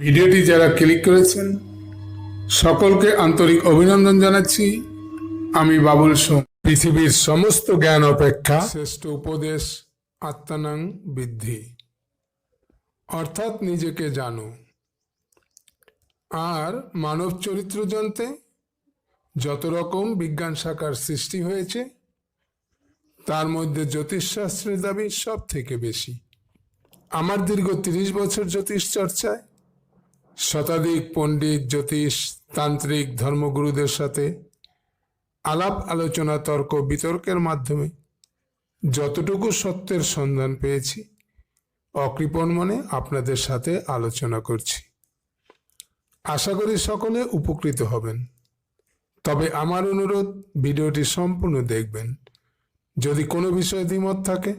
ভিডিওটি যারা ক্লিক করেছেন, সকলকে আন্তরিক অভিনন্দন জানাচ্ছি। আমি বাবুল সোম। পৃথিবীর সমস্ত জ্ঞান অপেক্ষা শ্রেষ্ঠ উপদেশ আত্মানাং বৃদ্ধি। অর্থাৎ নিজেকে জানো। আর মানব চরিত্র জানতে যত রকম বিজ্ঞান শাখার সৃষ্টি হয়েছে, তার মধ্যে জ্যোতিষশাস্ত্রের দাবি সব থেকে বেশি। আমার দীর্ঘ তিরিশ বছর জ্যোতিষ চর্চায় শতাধিক পণ্ডিত, জ্যোতিষ, তান্ত্রিক, ধর্মগুরুদের সাথে আলাপ, আলোচনা, তর্ক, বিতর্কের মাধ্যমে যতটুকু সত্যের সন্ধান পেয়েছি, অকৃপণ মনে আপনাদের সাথে আলোচনা করছি। আশা করি সকলে উপকৃত হবেন। তবে আমার অনুরোধ, ভিডিওটি সম্পূর্ণ দেখবেন। যদি কোনো বিষয়ে দ্বিমত থাকে